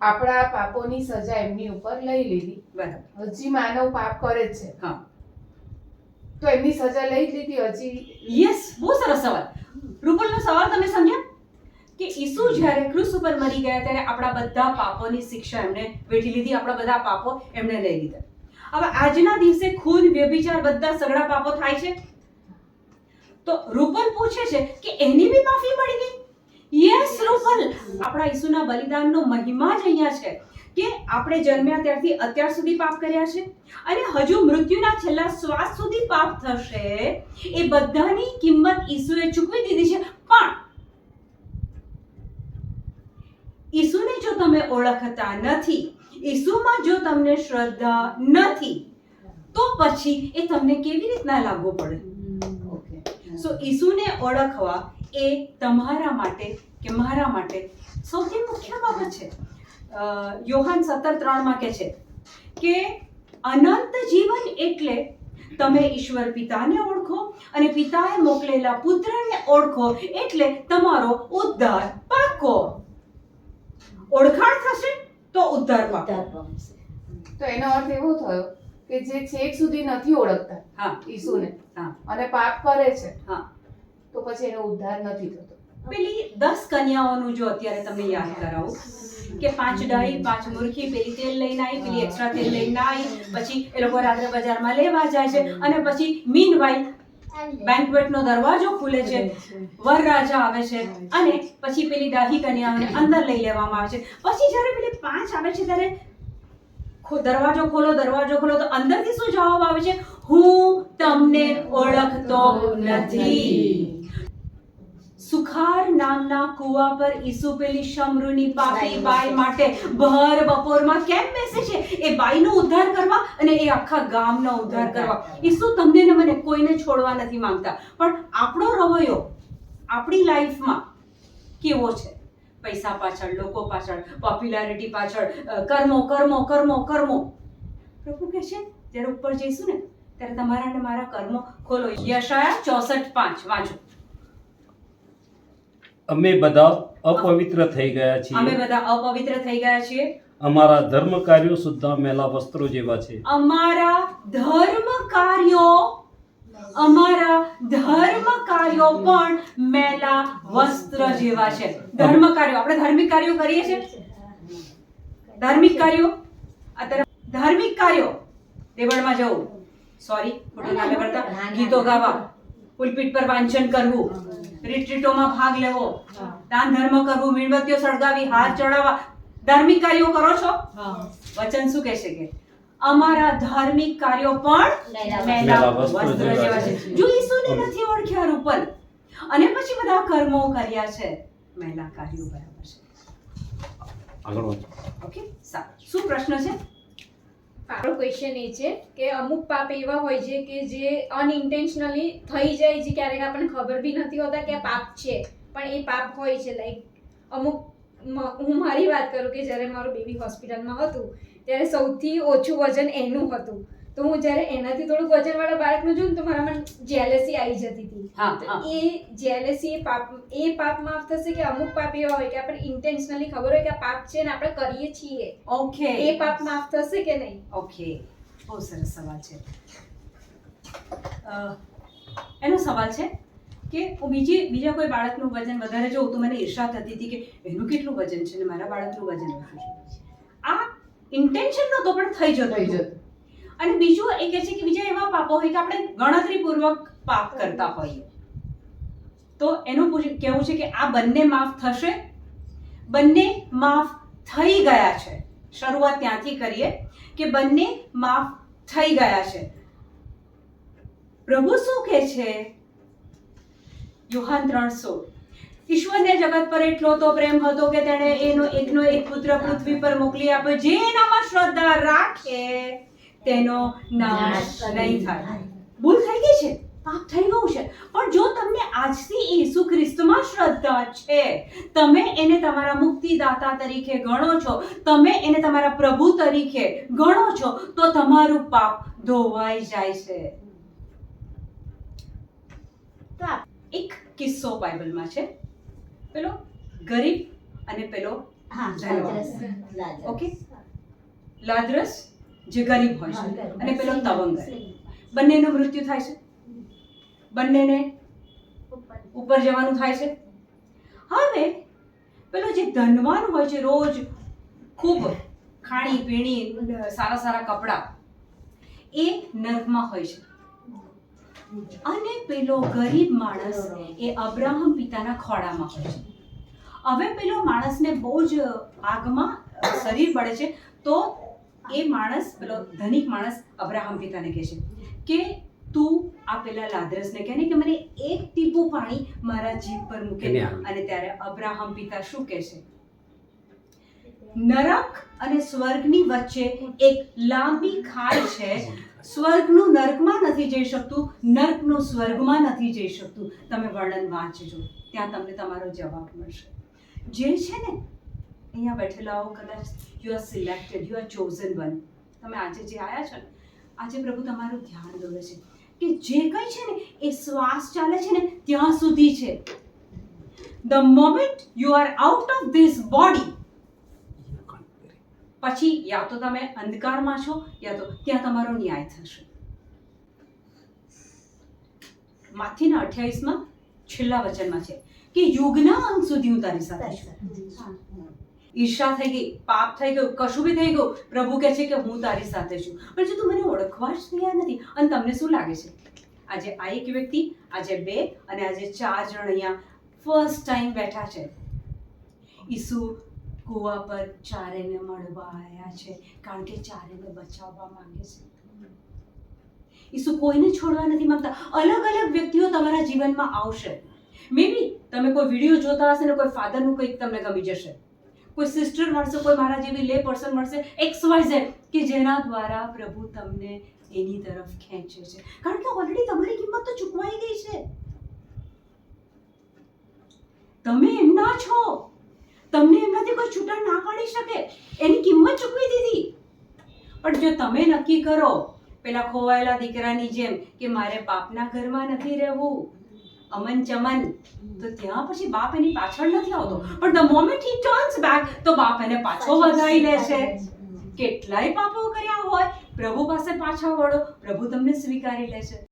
આપણા પાપોની સજા એમની ઉપર લઈ લીધી. બરાબર. હજી માનવ પાપ કરે જ છે. હા. તો એમની સજા લઈ જ લીધી હજી. યસ બહુ સરસ સવાલ. રૂપલનો સવાલ તમે સમજ્યા કે ઈસુ જ્યારે ક્રુસ ઉપર મરી ગયા ત્યારે આપણા બધા પાપોની શિક્ષા એમણે વેઠી લીધી આપણા બધા પાપો એમણે લઈ લીધા. હવે આજના દિવસે ખૂન વ્યભિચાર બધા સગડા પાપો થાય છે? તો રૂપલ પૂછે છે કે એની બી માફી મળી ગઈ? યસ રૂપલ. આપણા ઈસુના બલિદાનનો મહિમા જ અહીંયા છે કે આપણે જન્મ્યા ત્યારથી અત્યાર સુધી પાપ કર્યા છે અને હજુ મૃત્યુના છેલ્લા શ્વાસ સુધી પાપ થશે એ બધાની કિંમત ઈસુએ ચૂકવી દીધી છે. પણ ઈસુને જો તમે ઓળખતા નથી ઈસુમાં જો તમને શ્રદ્ધા નથી તો પછી એ તમને કેવી રીતના લાગવો પડે? સો ઈસુને ઓળખવા એ તમારા માટે કે મારા માટે સૌથી મુખ્ય બાબત છે. યોહાન સત્તર ત્રણમાં કે છે કે અનંત જીવન એટલે તમે ઈશ્વર પિતાને ઓળખો અને પિતાએ મોકલેલા પુત્રને ઓળખો એટલે તમારો ઉદ્ધાર પાકો. ઓળખાણ થશે તો ઉદ્ધાર પામશે. તો એનો અર્થ એવો થયો કે જે છેક સુધી નથી ઓળખતા હા. ઈસુને હા. અને પાપ કરે છે હા. તો પછી એનો ઉદ્ધાર નથી થતો. પેલી દસ કન્યાઓનું જો અત્યારે તમે યાદ કરાવો, કે પાંચ ડાઈ પાંચ મુરખી, પેલી તેલ લઈને આવી પેલી એક્સ્ટ્રા તેલ લઈને આવી પછી એ લોકો રાત્રે બજારમાં લેવા જાય છે, અને પછી મીન બેન્કવેટ બેન્કવેટનો દરવાજો ખુલે છે, વર રાજા આવે છે, અને પછી પેલી દાહી કન્યાઓને અંદર લઈ લેવામાં આવે છે. પછી જ્યારે પેલી પાંચ આવે છે, ત્યારે દરવાજો ખોલો દરવાજો ખોલો, તો અંદરથી શું જવાબ આવે છે? હું તમને ઓળખતો નથી. સુખાર નામના કુવા પર ઈસુ પેલી શમરૂની પાપી બાઈ માટે ભર બપોરમાં કેમ બેસે છે? એ બાઈનો ઉદ્ધાર કરવા અને એ આખા ગામનો ઉદ્ધાર કરવા. ઈસુ તમને ને મને કોઈને છોડવા નથી માંગતા. પણ આપણો રવૈયો આપણી લાઈફમાં કેવો છે? પૈસા પાછળ લોકો પાછળ પોપ્યુલારિટી પાછળ કર્મો કર્મો કર્મો કર્મો. પ્રભુ કહે છે જ્યારે ઉપર જઈશું ને ત્યારે તમારા ને મારા કર્મો ખોલો. યશાયા ચોસઠ પાંચ વાંચો. અમે બધા અપવિત્ર થઈ ગયા અમે બધા અપવિત્ર થઈ ગયા છીએ. અમારા ધર્મ કાર્યો સુદ્ધા મેલા વસ્ત્રો જેવા છે. અમારા ધર્મ કાર્યો અમારા ધર્મ કાર્યો પણ મેલા વસ્ત્ર જેવા છે. ધર્મ કાર્યો આપણે ધાર્મિક કાર્યો કરીએ છીએ. ધાર્મિક કાર્યો અત્યારે ધાર્મિક કાર્યો. દેવળમાં જવું. સોરી ખોટું ના લેવડતા ગીતો ગાવા. પુલપીટ પર વાંચન કરવું. રિટ્રીટોમાં ભાગ લેવો. દાન ધર્મ કરવું. મીણબત્તીઓ સળગાવી હાથ ચડાવવા. ધાર્મિક કાર્યો કરો છો? વચન શું કહેશે કે? અમારા ધાર્મિક કાર્યો પણ વસ્ત્રો જેવા છે. જો ઈસુને નથી ઓળખ્યા રૂપલ અને પછી બધા કર્મો કર્યા છે. મહિલા કાર્યો બરાબર છે. આગળ ઓકે સારું. શું પ્રશ્ન છે? મારો ક્વેશ્ચન એ છે કે અમુક પાપ એવા હોય છે કે જે અનઇન્ટેન્શનલી થઈ જાય છે, ક્યારેક આપણને ખબર બી નથી હોતા કે આ પાપ છે. પણ એ પાપ હોય છે લાઈક અમુક હું મારી વાત કરું કે જ્યારે મારું બેબી હોસ્પિટલમાં હતું, ત્યારે સૌથી ઓછું વજન એનું હતું. તો હું જ્યારે એનાથી થોડુંક વજનવાળા બાળકનું જોઉં ને તો મન જેલેસી આવી જતી હતી. તો એ જેલેસી એ પાપ એ પાપ માફ થશે કે અમુક પાપ એવા હોય કે આપણે ઇન્ટેન્શનલી ખબર હોય કે આ પાપ છે ને આપણે કરીએ છીએ. ઓકે. એ પાપ માફ થશે કે નહીં? ઓકે. બહુ સરસ સવાલ છે. અ, એનો સવાલ છે કે હું બીજી બીજા કોઈ બાળકનું વજન વધારે જોઉં તો મને ઈર્ષા થતી હતી કે એનું કેટલું વજન છે ને મારા બાળકનું વજન આ ઇન્ટેન્શન નહોતો પણ થઈ જતો થઈ. જતું. અને બીજું એ કહે છે કે બીજા એવા પાપો હોય કે આપણે ગણતરીપૂર્વક પાપ કરતા હોઈએ. તો એનું કહેવું છે કે આ બંને માફ થશે. બંને માફ થઈ ગયા છે. શરૂઆત ત્યાંથી કરીએ કે બંને માફ થઈ ગયા છે. પ્રભુ શું કહે છે? યોહાન ત્રણસો. ઈશ્વરને જગત પર એટલો તો પ્રેમ હતો કે તેણે એનો એકનો એક પુત્ર પૃથ્વી પર મોકલી આપ્યો જે એનામાં શ્રદ્ધા રાખે. તેનો નાશ નહીં થાય. ભૂલ થઈ ગઈ છે? પાપ થઈ ગયું છે. પણ જો તમને આજથી ઈસુ ખ્રિસ્તમાં શ્રદ્ધા છે તમે એને તમારા મુક્તિદાતા તરીકે ગણો છો તમે એને તમારા પ્રભુ તરીકે ગણો છો તો તમારું પાપ ધોવાઈ જાય છે. એક કિસ્સો બાઇબલમાં છે. પેલો ગરીબ અને પેલો હા ઓકે? લાદ્રસ જે ગરીબ હોય છે. અને પેલો તવંગર બંનેનું મૃત્યુ થાય છે. બંનેને ઉપર. જવાનું થાય છે. હવે પેલો જે ધનવાન હોય છે રોજ ખૂબ ખાણી પીણી સારા સારા કપડાં એ નર્કમાં હોય છે. અને પેલો ગરીબ માણસ એ અબ્રાહમ પિતાના ખોળામાં હોય છે. હવે પેલો માણસને બહુ જ આગમાં શરીર પડે છે તો એ માણસ પેલો ધનિક માણસ અબ્રાહમ પિતાને કહે છે કે તું આ પેલા લાદરસને કહે ને કે મને એક ટીપું પાણી મારા જીભ પર મૂકે અને ત્યારે અબ્રાહમ પિતા શું કહે છે? નરક અને સ્વર્ગની વચ્ચે એક લાંબી ખાઈ છે. સ્વર્ગનું નર્કમાં નથી જઈ શકતું નર્કનું સ્વર્ગમાં નથી જઈ શકતું. તમે વર્ણન વાંચજો. ત્યાં તમને તમારો જવાબ મળશે. જે છે ને અહીંયા બેઠેલાઓ કદાચ you are selected you are chosen one તમે આજે જે આવ્યા છો ને આજે પ્રભુ તમારું ધ્યાન દોરે છે કે જે કંઈ છે ને એ શ્વાસ ચાલે છે ને ત્યાં સુધી છે. The moment you are out of this body પછી યા તો તમે અંધકારમાં છો યા તો ત્યાં તમારો ન્યાય થશે. માથીના અઠ્યાવીસમાં છેલ્લા વચનમાં છે કે યુગના અંત સુધી હું તારી સાથે છું. ઈર્ષા થઈ ગઈ, પાપ થઈ ગયું, કશું બી થઈ ગયું, પ્રભુ કહે છે કે હું તારી સાથે છું. પણ જો તું મને ઓળખવા જ તૈયાર નથી, અને તમને શું લાગે છે? આજે આ એક વ્યક્તિ, આજે બે, અને આજે ચાર જણ અહીંયા ફર્સ્ટ ટાઈમ બેઠા છે. ઈસુ કુવા પર ચારેને મળવા આવ્યા છે, કારણ કે ચારેને બચાવવા માંગે છે. ઈસુ કોઈને છોડવા નથી માંગતા. અલગ અલગ વ્યક્તિઓ તમારા જીવનમાં આવશે. મે બી તમે કોઈ વીડિયો જોતા હશે ને કોઈ ફાધરનું કંઈક તમને ગમી જશે. કોઈ સિસ્ટર મળશે, કોઈ મારા જેવી લે પર્સન મળશે એક્સ વાય ઝેડ કે જેના દ્વારા પ્રભુ તમને એની તરફ ખેંચે છે. કારણ કે ઓલરેડી તમારી કિંમત તો ચૂકવાઈ ગઈ છે. તમે એમના છો. તમને એમનાથી કોઈ છૂટા ના પાડી શકે. એની કિંમત ચૂકવી દીધી. પણ જો તમે નક્કી કરો, પેલા ખોવાયેલા દીકરાની જેમ, કે મારે બાપના ઘરમાં નથી રહેવું અમન ચમન. તો ત્યાં પછી બાપ એની પાછળ નથી આવતો. પણ the moment he turns back તો બાપ એને પાછો વધાવી લે છે. કેટલાય પાપો કર્યા હોય. પ્રભુ પાસે પાછા વળો. પ્રભુ તમને સ્વીકારી લે છે